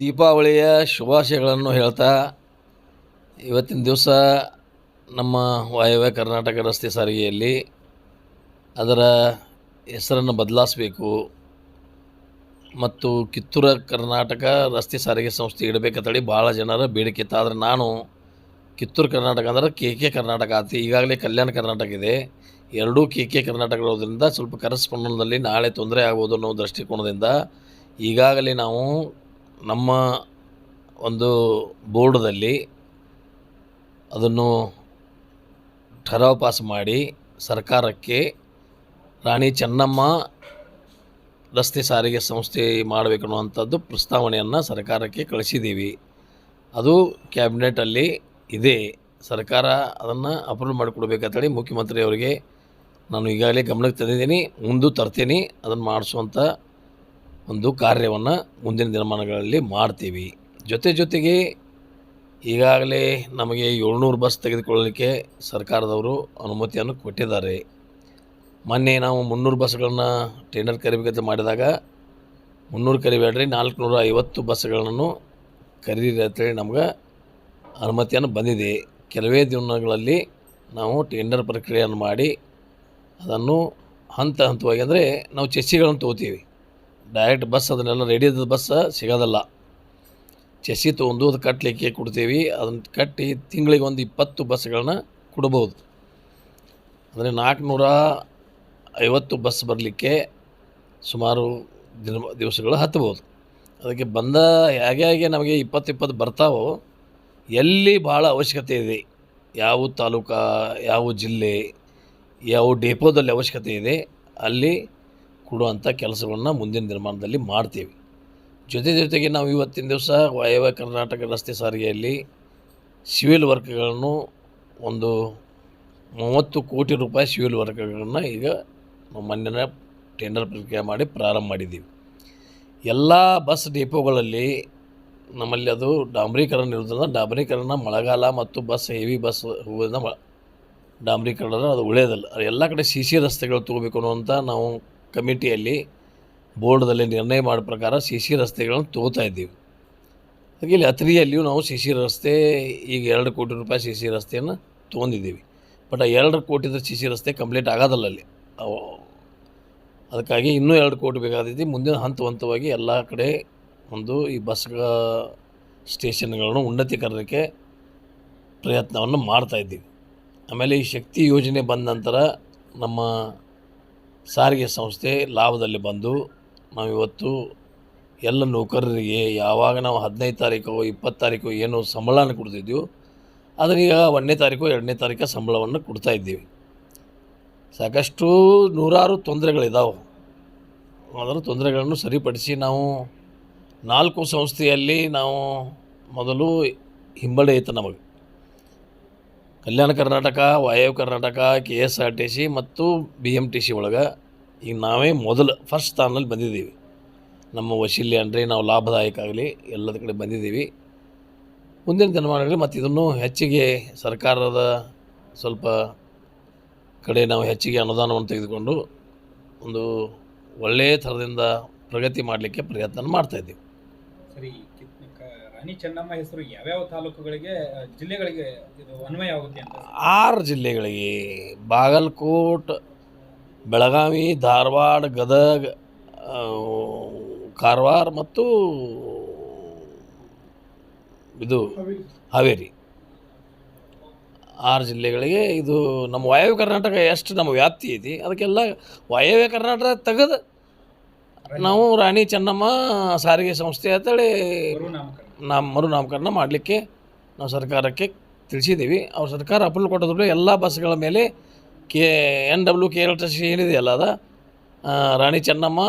ದೀಪಾವಳಿಯ ಶುಭಾಶಯಗಳನ್ನು ಹೇಳ್ತಾ ಇವತ್ತಿನ ದಿವಸ ನಮ್ಮ ವಾಯವ್ಯ ಕರ್ನಾಟಕ ರಸ್ತೆ ಸಾರಿಗೆಯಲ್ಲಿ ಅದರ ಹೆಸರನ್ನು ಬದಲಾಯಿಸಬೇಕು ಮತ್ತು ಕಿತ್ತೂರ ಕರ್ನಾಟಕ ರಸ್ತೆ ಸಾರಿಗೆ ಸಂಸ್ಥೆ ಇಡಬೇಕಂತೇಳಿ ಭಾಳ ಜನರ ಬೇಡಿಕೆ ಇತ್ತು. ಆದರೆ ನಾನು ಕಿತ್ತೂರು ಕರ್ನಾಟಕ ಅಂದ್ರೆ ಕೆ ಕೆ ಕರ್ನಾಟಕ ಆತಿ. ಈಗಾಗಲೇ ಕಲ್ಯಾಣ ಕರ್ನಾಟಕ ಇದೆ. ಎರಡೂ ಕೆ ಕೆ ಕರ್ನಾಟಕ ಇರೋದ್ರಿಂದ ಸ್ವಲ್ಪ ಕರೆಸ್ಪಾಂಡಲ್ಲಿ ನಾಳೆ ತೊಂದರೆ ಆಗ್ಬೋದು ಅನ್ನೋ ದೃಷ್ಟಿಕೋನದಿಂದ ಈಗಾಗಲೇ ನಾವು ನಮ್ಮ ಒಂದು ಬೋರ್ಡ್ದಲ್ಲಿ ಅದನ್ನು ಠರಾವ್ ಪಾಸ್ ಮಾಡಿ ಸರ್ಕಾರಕ್ಕೆ ರಾಣಿ ಚೆನ್ನಮ್ಮ ರಸ್ತೆ ಸಾರಿಗೆ ಸಂಸ್ಥೆ ಮಾಡಬೇಕು ಅನ್ನುವಂಥದ್ದು ಪ್ರಸ್ತಾವನೆಯನ್ನು ಸರ್ಕಾರಕ್ಕೆ ಕಳಿಸಿದ್ದೀವಿ. ಅದು ಕ್ಯಾಬಿನೆಟಲ್ಲಿ ಇದೆ. ಸರ್ಕಾರ ಅದನ್ನು ಅಪ್ರೂವ್ ಮಾಡಿಕೊಡ್ಬೇಕಂತೇಳಿ ಮುಖ್ಯಮಂತ್ರಿಯವರಿಗೆ ನಾನು ಈಗಾಗಲೇ ಗಮನಕ್ಕೆ ತಂದಿದ್ದೀನಿ. ಮುಂದೂ ತರ್ತೀನಿ. ಅದನ್ನು ಮಾಡಿಸುವಂಥ ಒಂದು ಕಾರ್ಯವನ್ನು ಮುಂದಿನ ದಿನಮಾನಗಳಲ್ಲಿ ಮಾಡ್ತೀವಿ. ಜೊತೆ ಜೊತೆಗೆ ಈಗಾಗಲೇ ನಮಗೆ ಏಳ್ನೂರು ಬಸ್ ತೆಗೆದುಕೊಳ್ಳಲಿಕ್ಕೆ ಸರ್ಕಾರದವರು ಅನುಮತಿಯನ್ನು ಕೊಟ್ಟಿದ್ದಾರೆ. ಮೊನ್ನೆ ನಾವು ಮುನ್ನೂರು ಬಸ್ಗಳನ್ನು ಟೆಂಡರ್ ಕರಿಬೇಕಂತ ಮಾಡಿದಾಗ ಮುನ್ನೂರು ಕರಿಬೇಡ್ರಿ ನಾಲ್ಕುನೂರ ಐವತ್ತು ಬಸ್ಗಳನ್ನು ಕರೀರಿ ಅಂತೇಳಿ ನಮ್ಗೆ ಅನುಮತಿಯನ್ನು ಬಂದಿದೆ. ಕೆಲವೇ ದಿನಗಳಲ್ಲಿ ನಾವು ಟೆಂಡರ್ ಪ್ರಕ್ರಿಯೆಯನ್ನು ಮಾಡಿ ಅದನ್ನು ಹಂತ ಹಂತವಾಗಿ ಅಂದರೆ ನಾವು ಚೆಸ್ಸಿಗಳನ್ನು ತೊಗೋತೀವಿ. ಡೈರೆಕ್ಟ್ ಬಸ್ ಅದನ್ನೆಲ್ಲ ರೆಡಿ ಇದ್ದದ ಬಸ್ ಸಿಗೋದಲ್ಲ. ಚಸಿ ತೊಗೊಂಡು ಅದು ಕಟ್ಟಲಿಕ್ಕೆ ಕೊಡ್ತೀವಿ. ಅದನ್ನು ಕಟ್ಟಿ ತಿಂಗಳಿಗೆ ಒಂದು ಇಪ್ಪತ್ತು ಬಸ್ಗಳನ್ನ ಕೊಡ್ಬೋದು. ಅಂದರೆ ನಾಲ್ಕುನೂರ ಐವತ್ತು ಬಸ್ ಬರಲಿಕ್ಕೆ ಸುಮಾರು ದಿನ, ದಿವಸಗಳು ಹತ್ಬೋದು. ಅದಕ್ಕೆ ಬಂದ ಹೇಗೆ ಹೇಗೆ ನಮಗೆ ಇಪ್ಪತ್ತು ಇಪ್ಪತ್ತು ಬರ್ತಾವೋ, ಎಲ್ಲಿ ಭಾಳ ಅವಶ್ಯಕತೆ ಇದೆ. ಯಾವ ತಾಲೂಕು, ಯಾವ ಜಿಲ್ಲೆ, ಯಾವ ಡೆಪೋದಲ್ಲಿ ಅವಶ್ಯಕತೆ ಇದೆ, ಅಲ್ಲಿ ಕೊಡುವಂಥ ಕೆಲಸಗಳನ್ನು ಮುಂದಿನ ನಿರ್ಮಾಣದಲ್ಲಿ ಮಾಡ್ತೀವಿ. ಜೊತೆ ಜೊತೆಗೆ ನಾವು ಇವತ್ತಿನ ದಿವಸ ವಾಯವ್ಯ ಕರ್ನಾಟಕ ರಸ್ತೆ ಸಾರಿಗೆಯಲ್ಲಿ ಸಿವಿಲ್ ವರ್ಕ್ಗಳನ್ನು ಒಂದು ಮೂವತ್ತು ಕೋಟಿ ರೂಪಾಯಿ ಸಿವಿಲ್ ವರ್ಕ್ಗಳನ್ನು ಈಗ ನಾವು ಟೆಂಡರ್ ಪ್ರಕ್ರಿಯೆ ಮಾಡಿ ಪ್ರಾರಂಭ ಮಾಡಿದ್ದೀವಿ. ಎಲ್ಲ ಬಸ್ ಡಿಪೋಗಳಲ್ಲಿ ನಮ್ಮಲ್ಲಿ ಅದು ಡಾಂಬರೀಕರಣ ಇರೋದ್ರಿಂದ ಡಾಂಬರೀಕರಣ, ಮಳೆಗಾಲ ಮತ್ತು ಬಸ್, ಹೆವಿ ಬಸ್ ಹೋಗೋದ್ರಿಂದ ಡಾಂಬರೀಕರಣ ಅದು ಉಳಿಯೋದಿಲ್ಲ ಎಲ್ಲ ಕಡೆ ಸಿ ಸಿ ರಸ್ತೆಗಳು ತೊಗೋಬೇಕು ಅನ್ನುವಂಥ ನಾವು ಕಮಿಟಿಯಲ್ಲಿ ಬೋರ್ಡ್ದಲ್ಲಿ ನಿರ್ಣಯ ಮಾಡೋ ಪ್ರಕಾರ ಸಿ ಸಿ ರಸ್ತೆಗಳನ್ನು ತಗೋತಾ ಇದ್ದೀವಿ. ಹಾಗೆ ಇಲ್ಲಿ ಅತ್ರಿಯಲ್ಲಿಯೂ ನಾವು ಸಿ ಸಿ ರಸ್ತೆ, ಈಗ ಎರಡು ಕೋಟಿ ರೂಪಾಯಿ ಸಿ ಸಿ ರಸ್ತೆಯನ್ನು ತೊಗೊಂಡಿದ್ದೀವಿ. ಬಟ್ ಆ ಎರಡು ಕೋಟಿದ ಸಿ ಸಿ ರಸ್ತೆ ಕಂಪ್ಲೀಟ್ ಆಗೋದಲ್ಲ ಅಲ್ಲಿ. ಅದಕ್ಕಾಗಿ ಇನ್ನೂ ಎರಡು ಕೋಟಿ ಬೇಕಾದೈತಿ. ಮುಂದಿನ ಹಂತ ಹಂತವಾಗಿ ಎಲ್ಲ ಕಡೆ ಒಂದು ಈ ಬಸ್ ಸ್ಟೇಷನ್ಗಳನ್ನು ಉನ್ನತೀಕರಣಕ್ಕೆ ಪ್ರಯತ್ನವನ್ನು ಮಾಡ್ತಾಯಿದ್ದೀವಿ ಆಮೇಲೆ ಈ ಶಕ್ತಿ ಯೋಜನೆ ಬಂದ ನಂತರ ನಮ್ಮ ಸಾರಿಗೆ ಸಂಸ್ಥೆ ಲಾಭದಲ್ಲಿ ಬಂದು ನಾವಿವತ್ತು ಎಲ್ಲ ನೌಕರರಿಗೆ ಯಾವಾಗ ನಾವು ಹದಿನೈದು ತಾರೀಕು, ಇಪ್ಪತ್ತು ತಾರೀಕು ಏನು ಸಂಬಳನ ಕೊಡ್ತಿದ್ದೆವು, ಅದನ್ನೀಗ ಒಂದನೇ ತಾರೀಕು, ಎರಡನೇ ತಾರೀಕು ಸಂಬಳವನ್ನು ಕೊಡ್ತಾ ಇದ್ದೀವಿ. ಸಾಕಷ್ಟು ನೂರಾರು ತೊಂದರೆಗಳಿದ್ದಾವೆ ಅದರ ತೊಂದರೆಗಳನ್ನು ಸರಿಪಡಿಸಿ ನಾವು ನಾಲ್ಕು ಸಂಸ್ಥೆಯಲ್ಲಿ ನಾವು ಮೊದಲು ಹಿಂಬಡೆ ಇತ್ತು ನಮಗೆ. Kalyana Karnataka Vayavya Karnataka K S R T C ಮತ್ತು ಬಿ ಎಂ ಟಿ ಸಿ ಒಳಗೆ ಈಗ ನಾವೇ ಮೊದಲು ಫಸ್ಟ್ ಸ್ಥಾನದಲ್ಲಿ ಬಂದಿದ್ದೀವಿ. ನಮ್ಮ ವಶೀಲಿ ಅಂದರೆ ನಾವು ಲಾಭದಾಯಕ ಆಗಲಿ, ಎಲ್ಲದ ಕಡೆ ಬಂದಿದ್ದೀವಿ. ಮುಂದಿನ ದಿನಮಾನಗಳಲ್ಲಿ ಮತ್ತು ಇದನ್ನು ಹೆಚ್ಚಿಗೆ ಸರ್ಕಾರದ ಸ್ವಲ್ಪ ಕಡೆ ನಾವು ಹೆಚ್ಚಿಗೆ ಅನುದಾನವನ್ನು ತೆಗೆದುಕೊಂಡು ಒಂದು ಒಳ್ಳೆಯ ಥರದಿಂದ ಪ್ರಗತಿ ಮಾಡಲಿಕ್ಕೆ ಪ್ರಯತ್ನ ಮಾಡ್ತಾಯಿದ್ದೀವಿ ಸರಿ ರಾಣಿ ಚೆನ್ನಮ್ಮ ಹೆಸರು ಯಾವ್ಯಾವ ತಾಲೂಕುಗಳಿಗೆ ಜಿಲ್ಲೆಗಳಿಗೆ ಇದು ಅನ್ವಯ ಆಗುತ್ತೆ ಅಂತ ಆರು ಜಿಲ್ಲೆಗಳಿಗೆ ಬಾಗಲಕೋಟ್, ಬೆಳಗಾವಿ, ಧಾರವಾಡ, ಗದಗ ಕಾರವಾರ ಮತ್ತು ಇದು ಹಾವೇರಿ. ಆರು ಜಿಲ್ಲೆಗಳಿಗೆ ಇದು ನಮ್ಮ ವಾಯವ್ಯ ಕರ್ನಾಟಕ ಎಷ್ಟು ನಮ್ಮ ವ್ಯಾಪ್ತಿ ಐತಿ, ಅದಕ್ಕೆಲ್ಲ ವಾಯವ್ಯ ಕರ್ನಾಟಕ ತೆಗೆದು ನಾವು ರಾಣಿ ಚೆನ್ನಮ್ಮ ಸಾರಿಗೆ ಸಂಸ್ಥೆ ಅಂತೇಳಿ ನಮ್ಮ ಮರುನಾಮಕರಣ ಮಾಡಲಿಕ್ಕೆ ನಾವು ಸರ್ಕಾರಕ್ಕೆ ತಿಳಿಸಿದ್ದೀವಿ. ಅವ್ರ ಸರ್ಕಾರ ಅಪ್ರೂವ್ ಕೊಟ್ಟದ್ರು ಎಲ್ಲ ಬಸ್ಗಳ ಮೇಲೆ K N W K L T C ಏನಿದೆಯಲ್ಲ ಅದ. ರಾಣಿ ಚೆನ್ನಮ್ಮ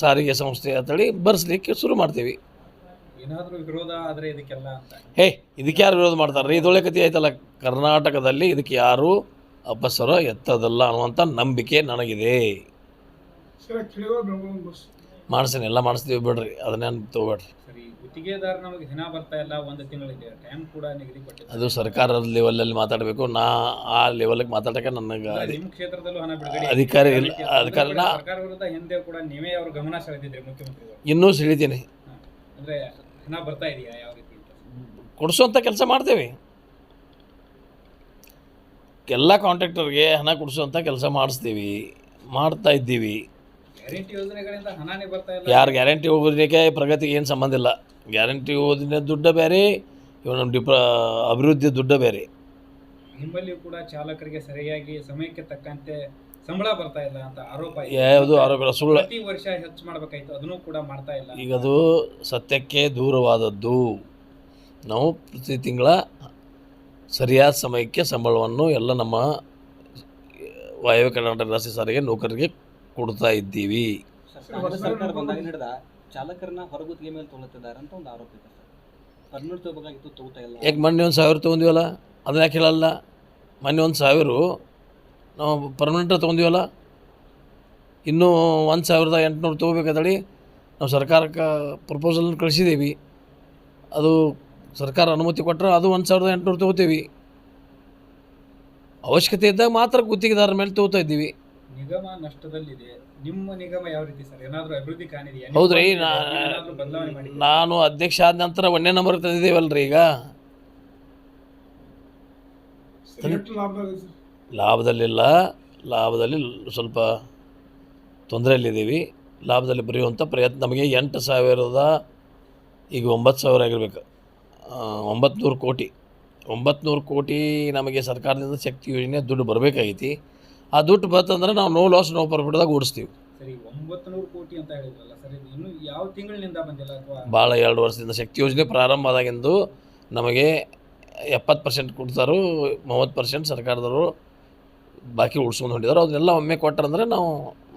ಸಾರಿಗೆ ಸಂಸ್ಥೆ ಅಂತೇಳಿ ಬರ್ಸ್ಲಿಕ್ಕೆ ಶುರು ಮಾಡ್ತೀವಿ. ಹೇ ಇದಕ್ಕೆ ಯಾರು ವಿರೋಧ ಮಾಡ್ತಾರೆ? ರೀ ಇದೊಳ್ಳೆ ಕಥೆ ಆಯ್ತಲ್ಲ ಕರ್ನಾಟಕದಲ್ಲಿ ಇದಕ್ಕೆ ಯಾರೂ ಅಪಸರ ಎತ್ತದಲ್ಲ ಅನ್ನುವಂಥ ನಂಬಿಕೆ ನನಗಿದೆ. ಮಾಡಿಸ್ತೀನಿ ಎಲ್ಲ ಮಾಡಿಸ್ತೀವಿ ಬಿಡ್ರಿ ಅದನ್ನೇನು ತೊಗೊಬೇಡ್ರಿ. ಗುತ್ತಿಗೆದಾರ ನಮಗೆ ದಿನ ಬರ್ತಾ ಇಲ್ಲ ಒಂದು ತಿಂಗಳಿಗೆ ಟೈಮ್ ಕೂಡ ನಿಗದಿ ಕೊಟ್ಟಿದ್ದಾರೆ ಅದು ಸರ್ಕಾರದ ಲೆವೆಲಲ್ಲಿ ಮಾತಾಡಬೇಕು ನಾ ಆ ಲೆವೆಲ್ಗೆ ಮಾತಾಡಕ್ಕೆ ನನಗೆ ಅಲ್ಲ, ನಿಮ್ಮ ಕ್ಷೇತ್ರದಲ್ಲೂ ಹಣ ಬಿಡುಗಡೆ ಅಧಿಕಾರಿ ಇಲ್ಲ ಅಧಿಕಾರ ಸರ್ಕಾರ ವಿರುದ್ಧ ಹಿಂದೆ ಕೂಡ ನೀವೇ ಅವ್ರ ಗಮನ ಸೆಳೆದಿದ್ರಿ ಮುಖ್ಯಮಂತ್ರಿಗಳು. ಇನ್ನೂ ಸೆಳಿತೀನಿ. ಅಂದ್ರೆ ಹಣ ಬರ್ತಾ ಇದೆಯಾ ಯಾವ ರೀತಿ ಅಂತ? ಕೊಡಿಸುವಂಥ ಕೆಲಸ ಮಾಡ್ತೇವೆ. ಎಲ್ಲ ಕಾಂಟ್ರಾಕ್ಟರ್ಗೆ ಹಣ ಕೊಡಿಸುವಂಥ ಕೆಲಸ ಮಾಡಿಸ್ತೀವಿ ಮಾಡ್ತಾ ಇದ್ದೀವಿ. ಯಾರು ಗ್ಯಾರಂಟಿ ಹೋಗೋದಕ್ಕೆ ಪ್ರಗತಿಗೆ ಏನು ಸಂಬಂಧ ಇಲ್ಲ. ಗ್ಯಾರಂಟಿ ಹೋಗೋದಿನ ದುಡ್ಡ ಬೇರೆ ಇವು ನಮ್ಮ ಡಿಪ್ರ ಅಭಿವೃದ್ಧಿ ದುಡ್ಡ ಬೇರೆ. ನಿಮ್ಮಲ್ಲಿಯೂ ಕೂಡ ಚಾಲಕರಿಗೆ ಸರಿಯಾಗಿ ಸಮಯಕ್ಕೆ ತಕ್ಕಂತೆ ಸಂಬಳ ಬರ್ತಾ ಇಲ್ಲ ಅಂತ ಆರೋಪ. ಯಾವುದು ಆರೋಪ ಸುಳ್ಳು. ಪ್ರತಿ ವರ್ಷ ಹೆಚ್ಚು ಮಾಡಬೇಕಾಯ್ತು ಅದನ್ನು ಕೂಡ ಮಾಡ್ತಾ ಇಲ್ಲ. ಈಗ ಅದು ಸತ್ಯಕ್ಕೆ ದೂರವಾದದ್ದು. ನಾವು ಪ್ರತಿ ತಿಂಗಳ ಸರಿಯಾದ ಸಮಯಕ್ಕೆ ಸಂಬಳವನ್ನು ಎಲ್ಲ ನಮ್ಮ ವಾಯವ್ಯ ಕರ್ನಾಟಕ ರಾಷ್ಟ್ರೀಯ ಸಾರಿಗೆ ನೌಕರರಿಗೆ ಕೊಡ್ತಾ ಇದ್ದೀವಿ. ಸರ್, ಸರ್ಕಾರ ಬಂದಾಗ ಹಿಡಿದ ಚಾಲಕರನ್ನ ಹೊರಗುತ್ತಿಗೆ ಮೇಲೆ ತೊಗೊಳ್ತಿದ್ದಾರೆ ಅಂತ ಒಂದು ಆರೋಪ ಇದೆ ಸರ್. ಪರ್ಮಿಟ್ ತಗೋಬೇಕಾಗಿತ್ತು ತಗೋತಾ ಇಲ್ಲ. ಯಾಕೆ ಮೊನ್ನೆ ಒಂದು ಸಾವಿರ ತೊಗೊಂಡಿವಲ್ಲ? ಅದನ್ನ ಯಾಕೆ ಹೇಳಲ್ಲ? ಮೊನ್ನೆ ಒಂದು ಸಾವಿರ. ನಾವು ಪರ್ಮನೆಂಟ್ ತೊಗೊಂಡಿವಲ್ಲ? ಇನ್ನೂ ಒಂದು ಸಾವಿರದ ಎಂಟುನೂರು ತೊಗೋಬೇಕಾದಳಿ ನಾವು ಸರ್ಕಾರಕ್ಕೆ ಪ್ರಪೋಸಲ್ ಕಳಿಸಿದ್ದೀವಿ ಅದು ಸರ್ಕಾರ ಅನುಮತಿ ಕೊಟ್ಟರೆ ಅದು ಒಂದು ಸಾವಿರದ ಎಂಟುನೂರು ತೊಗೋತೀವಿ. ಅವಶ್ಯಕತೆ ಇದ್ದಾಗ ಮಾತ್ರ ಗುತ್ತಿಗೆದಾರ ಮೇಲೆ ತೊಗೋತಾ ಇದ್ದೀವಿ. ನಿಗಮ ನಷ್ಟದಲ್ಲಿದೆ. ನಿಮ್ಮ ನಿಗಮ ಯಾವ ರೀತಿ ಸರ್? ಏನಾದರೂ ಅಭಿವೃದ್ಧಿ ಕಾಣಿದೆಯಾ? ಹೌದ್ರಿ ನಾ ಏನಾದ್ರೂ ಬದಲಾವಣೆ ಮಾಡಿ ನಾನು ಅಧ್ಯಕ್ಷ ಆದ ನಂತರ ಒಂದೇ ನಂಬರ್ ತಂದಿದ್ದೇವಲ್ರಿ ಈಗ. ಲಾಭದಲ್ಲಿಲ್ಲ. ಲಾಭದಲ್ಲಿ ಸ್ವಲ್ಪ ತೊಂದರೆಯಲ್ಲಿದ್ದೀವಿ. ಲಾಭದಲ್ಲಿ ಬರೆಯುವಂಥ ಪ್ರಯತ್ನ ನಮಗೆ ಎಂಟು ಸಾವಿರದ ಈಗ ಒಂಬತ್ತು ಸಾವಿರ ಆಗಿರಬೇಕು. ಒಂಬತ್ತು ನೂರು ಕೋಟಿ. ಒಂಬತ್ತು ನೂರು ಕೋಟಿ ನಮಗೆ ಸರ್ಕಾರದಿಂದ ಶಕ್ತಿ ಯೋಜನೆ ದುಡ್ಡು ಬರಬೇಕಾಗೈತಿ. ಆ ದುಡ್ಡು ಬಂತಂದ್ರೆ ನಾವು ನೋ ಲಾಸ್ ನೋ ಪ್ರಾಫಿಟ್ದಾಗ ಓಡಿಸ್ತೀವಿ. ಭಾಳ ಎರಡು ವರ್ಷದಿಂದ ಶಕ್ತಿ ಯೋಜನೆ ಪ್ರಾರಂಭ ಆದಾಗಿಂದು ನಮಗೆ ಎಪ್ಪತ್ತು ಪರ್ಸೆಂಟ್ ಕೊಡ್ತಾರೋ ಮೂವತ್ತು ಪರ್ಸೆಂಟ್ ಸರ್ಕಾರದವರು ಬಾಕಿ ಉಳಿಸ್ಕೊಂಡು ಹೊಂಟಿದ್ದಾರೆ ಅದನ್ನೆಲ್ಲ ಒಮ್ಮೆ ಕೊಟ್ಟರಂದ್ರೆ ನಾವು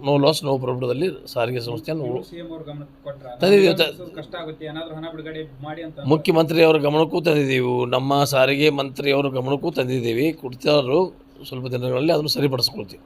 ನೋ ಲಾಸ್ ನೋ ಪ್ರಾಫಿಟ್ದಲ್ಲಿ ಸಾರಿಗೆ ಸಂಸ್ಥೆಯನ್ನು ತಂದಿದ್ದೀವಿ, ಮುಖ್ಯಮಂತ್ರಿಯವರ ಗಮನಕ್ಕೂ ತಂದಿದ್ದೀವಿ. ನಮ್ಮ ಸಾರಿಗೆ ಮಂತ್ರಿಯವರ ಗಮನಕ್ಕೂ ತಂದಿದ್ದೀವಿ. ಕೊಡ್ತಾರೋ. ಸ್ವಲ್ಪ ದಿನಗಳಲ್ಲಿ ಅದನ್ನು ಸರಿಪಡಿಸ್ಕೊಳ್ತೀವಿ.